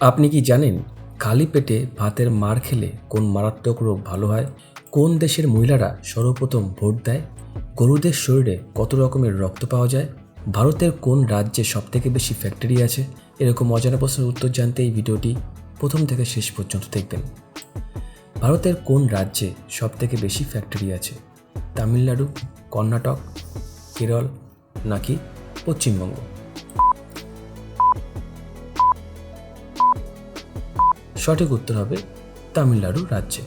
আপনি কি জানেন খালি পেটে ভাতের মার খেলে কোন মারাত্মক রোগ ভালো হয়? কোন দেশের মহিলারা সর্বপ্রথম ভোট দেয়? গরুদের শরীরে কত রকমের রক্ত পাওয়া যায়? ভারতের কোন রাজ্যে সবথেকে বেশি ফ্যাক্টরি আছে? এরকম অজানা প্রশ্নের উত্তর জানতে এই ভিডিওটি প্রথম থেকে শেষ পর্যন্ত দেখবেন। ভারতের কোন রাজ্যে সবথেকে বেশি ফ্যাক্টরি আছে? তামিলনাড়ু, কর্ণাটক, কেরল নাকি পশ্চিমবঙ্গ? সঠিক উত্তর হবে তামিলনাড়ু রাজ্যে।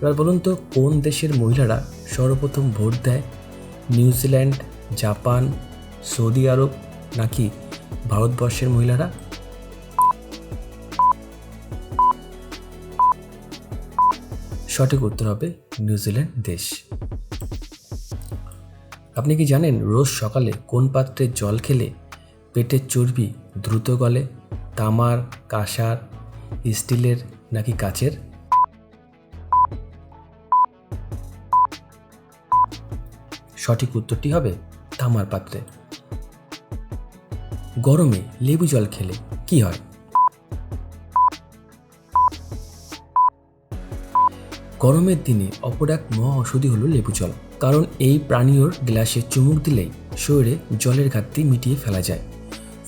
এবার বলুন তো, কোন দেশের মহিলারা সর্বপ্রথম ভোট দেয়? নিউজিল্যান্ড জাপান, সৌদি আরব নাকি ভারতবর্ষের মহিলারা? সঠিক উত্তর হবে নিউজিল্যান্ড দেশ। আপনি কি জানেন, রোজ সকালে কোন পাত্রে জল খেলে পেটের চর্বি দ্রুত গলে? তামার, কাঁসার, স্টিলের নাকি কাচের? সঠিক উত্তরটি হবে তামার পাত্রে। গরমে লেবু জল খেলে কি হয়? গরমের দিনে অপর এক মহা ঔষধি হলো লেবু জল, কারণ এই প্রাণীয়র গ্লাসে চুমুক দিলেই শরীরে জলের ঘাটতি মিটিয়ে ফেলা যায়।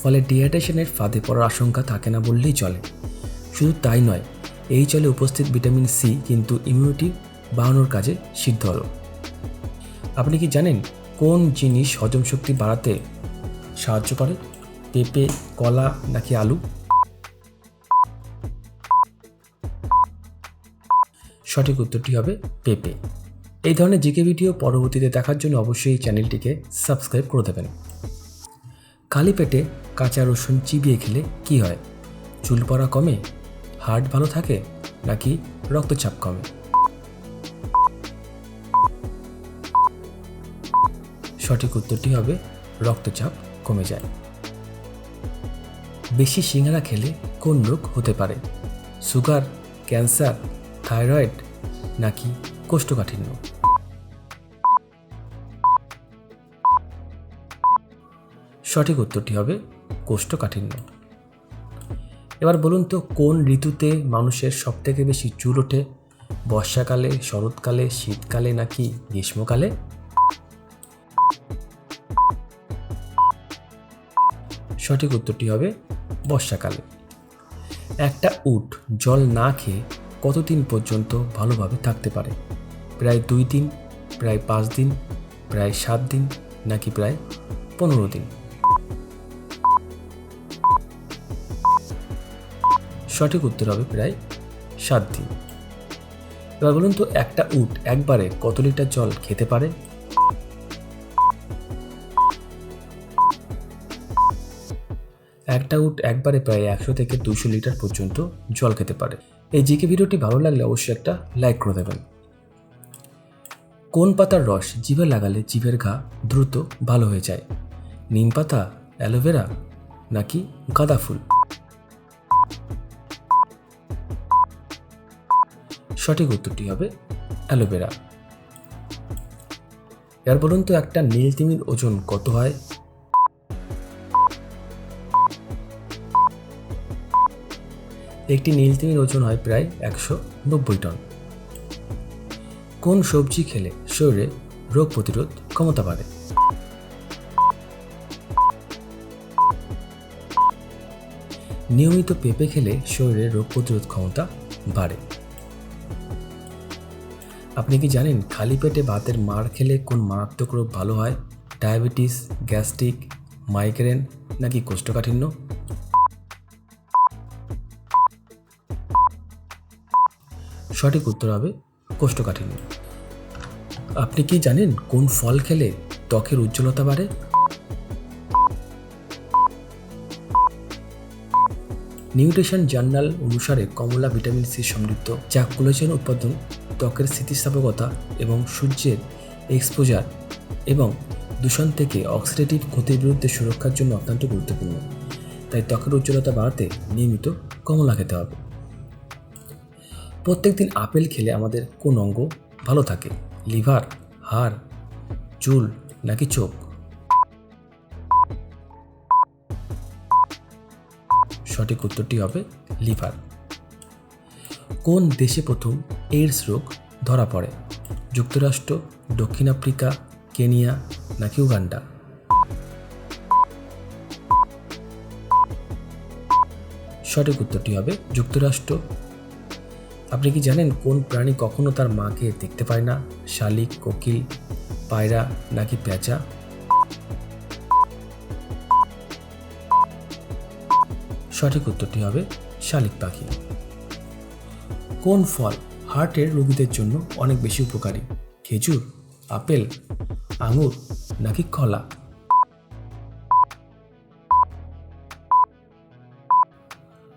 ফলে ডিহাইড্রেশনের ফাঁদে পড়ার আশঙ্কা থাকে না বললেই চলে। শুধু তাই নয়, এই চলে উপস্থিত ভিটামিন সি কিন্তু ইমিউনিটি বাড়ানোর কাজে সিদ্ধ হলো। আপনি কি জানেন কোন জিনিস হজম শক্তি বাড়াতে সাহায্য করে? পেঁপে, কলা নাকি আলু? সঠিক উত্তরটি হবে পেঁপে। এই ধরনের জিকে ভিডিও পরবর্তীতে দেখার জন্য অবশ্যই চ্যানেলটিকে সাবস্ক্রাইব করে দেবেন। খালি পেটে কাঁচা রসুন চিবিয়ে খেলে কি হয়? চুল পড়া কমে? হার্ট ভালো থাকে? নাকি রক্তচাপ কমে? সঠিক উত্তরটি হবে, রক্তচাপ কমে যায়। বেশি সিঙ্গারা খেলে কোন রোগ হতে পারে? সুগার, ক্যান্সার, থাইরয়েড নাকি কোষ্ঠকাঠিন্য? সঠিক উত্তরটি হবে কোষ্ঠকাঠিন্য। এবার বলুন তো, কোন ঋতুতে মানুষের সবথেকে বেশি চুল ওঠে? বর্ষাকালে, শরৎকালে, শীতকালে নাকি গ্রীষ্মকালে? সঠিক উত্তরটি হবে বর্ষাকালে। একটা উট জল না খেয়ে কতদিন পর্যন্ত ভালোভাবে থাকতে পারে? প্রায় দুই দিন, প্রায় পাঁচ দিন, প্রায় সাত দিন, নাকি প্রায় পনেরো দিন? সঠিক উত্তর হবে প্রায় সাত দিন। এবার বলুন তো, একটা উট একবারে কত লিটার জল খেতে পারে? একটা উট একবারে প্রায় একশো থেকে দুশো লিটার পর্যন্ত জল খেতে পারে। এই জিকে ভিডিওটি ভালো লাগলে অবশ্যই একটা লাইক করে দেবেন। কোন পাতার রস জিভে লাগালে জিভের ঘা দ্রুত ভালো হয়ে যায়? নিম পাতা, অ্যালোভেরা নাকি গাঁদা ফুল? সঠিক উত্তরটি হবে অ্যালোভেরা। এবার বলুন তো একটা নীল তিমির ওজন কত হয়? একটি নীল তিমির ওজন হয় প্রায় একশো নব্বই টন। কোন সবজি খেলে শরীরে রোগ প্রতিরোধ ক্ষমতা বাড়ে? নিয়মিত পেঁপে খেলে শরীরে রোগ প্রতিরোধ ক্ষমতা বাড়ে। আপনি কি জানেন খালি পেটে ভাতের মার খেলে কোন মারাত্মক রোগ ভালো হয়? ডায়াবেটিস, গ্যাস্ট্রিক, মাইগ্রেন নাকি কোষ্ঠকাঠিন্য? সঠিক উত্তর হবে কোষ্ঠকাঠিন্য। আপনি কি জানেন কোন ফল খেলে ত্বকের উজ্জ্বলতা বাড়ে? নিউট্রিশন জার্নাল অনুসারে কমলা ভিটামিন সি সমৃদ্ধ। যা কোলেজেন উৎপাদন ত্বকের স্থিতিস্থাপকতা এবং সূর্যের এক্সপোজার এবং দূষণ থেকে অক্সিডেটিভ ক্ষতির বিরুদ্ধে সুরক্ষার জন্য অত্যন্ত গুরুত্বপূর্ণ। তাই ত্বকের উজ্জ্বলতা বাড়াতে নিয়মিত কমলা খেতে হবে। প্রত্যেকদিন আপেল খেলে আমাদের কোন অঙ্গ ভালো থাকে? লিভার, হাড়, চুল নাকি চোখ? সঠিক উত্তরটি হবে লিভার। কোন দেশে প্রথম এইডস রোগ ধরা পড়ে? যুক্তরাষ্ট্র, দক্ষিণ আফ্রিকা, কেনিয়া নাকি উগান্ডা? সঠিক উত্তরটি হবে যুক্তরাষ্ট্র। আপনি কি জানেন কোন প্রাণী কখনো তার মাকে দেখতে পায় না? শালিক, কোকিল, পায়রা নাকি পেঁচা সঠিক উত্তরটি হবে শালিক পাখি। কোন ফল হার্টের রোগীদের জন্য অনেক বেশি উপকারী? খেজুর, আপেল, আঙুর নাকি কলা?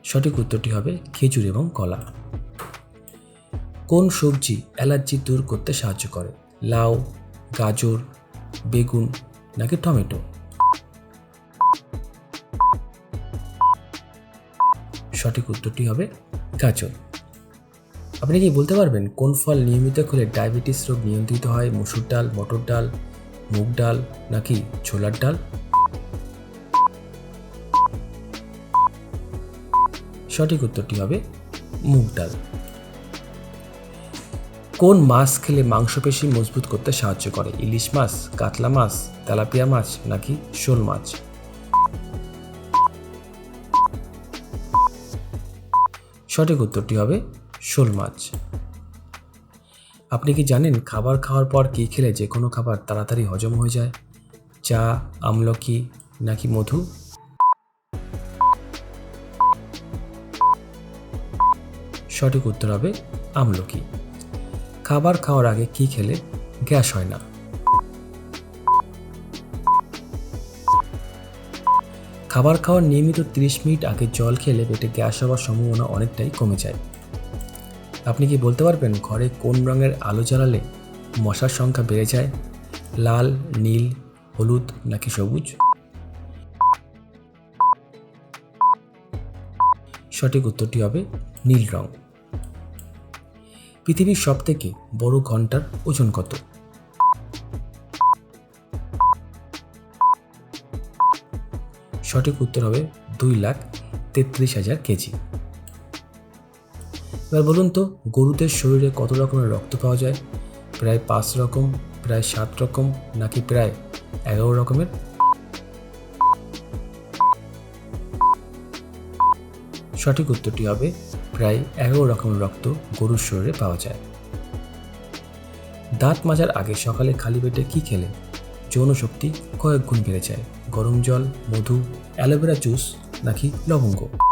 সঠিক উত্তরটি হবে খেজুর এবং কলা। কোন সবজি অ্যালার্জি দূর করতে সাহায্য করে? লাউ, গাজর, বেগুন নাকি টমেটো? সঠিক উত্তরটি হবে গাজর। আপনি কি বলতে পারবেন কোন ফল নিয়মিত খেলে ডায়াবেটিস রোগ নিয়ন্ত্রিত হয়? মসুর ডাল, মটর ডাল, মুগ ডাল নাকি ছোলার ডাল? সঠিক উত্তরটি হবে মুগ ডাল। কোন মাছ খেলে মাংসপেশি মজবুত করতে সাহায্য করে? ইলিশ মাছ, কাতলা মাছ, তেলাপিয়া মাছ নাকি শোল মাছ? সঠিক উত্তরটি হবে শোল মাছ। আপনি কি জানেন খাবার খাওয়ার পর কী খেলে যে কোনো খাবার তাড়াতাড়ি হজম হয়ে যায়? চা, আমলকি নাকি মধু? সঠিক উত্তর হবে আমলকি। খাবার খাওয়ার আগে কি খেলে গ্যাস হয় না? খাবার খাওয়ার নিয়মিত 30 মিনিট আগে জল খেলে পেটে গ্যাস হওয়ার সম্ভাবনা অনেকটাই কমে যায়। আপনি কি বলতে পারবেন ঘরে কোন রঙের আলো জ্বালালে মশার সংখ্যা বেড়ে যায়? লাল, নীল, হলুদ নাকি সবুজ? সঠিক উত্তরটি হবে নীল রং। পৃথিবীর সবথেকে বড় ঘণ্টার ওজন কত? সঠিক উত্তর হবে দুই লাখ তেত্রিশ হাজার কেজি। এবার বলুন তো, গরুদের শরীরে কত রকমের রক্ত পাওয়া যায়? প্রায় পাঁচ রকম, প্রায় সাত রকম, নাকি প্রায় এগারো রকমের? সঠিক উত্তরটি হবে, প্রায় এগারো রকমের রক্ত গরুর শরীরে পাওয়া যায়। দাঁত মাজার আগে সকালে খালি পেটে কী খেলে যৌন শক্তি কয়েক গুণ বেড়ে যায়। গরম জল, মধু, অ্যালোভেরা জুস, নাকি লবঙ্গ?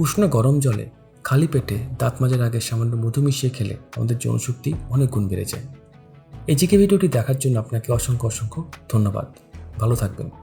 উষ্ণ গরম জলে খালি পেটে দাঁত মাজার আগে সামান্য মধু মিশিয়ে খেলে আমাদের যৌনশক্তি অনেক গুণ বেড়ে যায়। এই জিকে ভিডিওটি দেখার জন্য আপনাকে অসংখ্য অসংখ্য ধন্যবাদ। ভালো থাকবেন।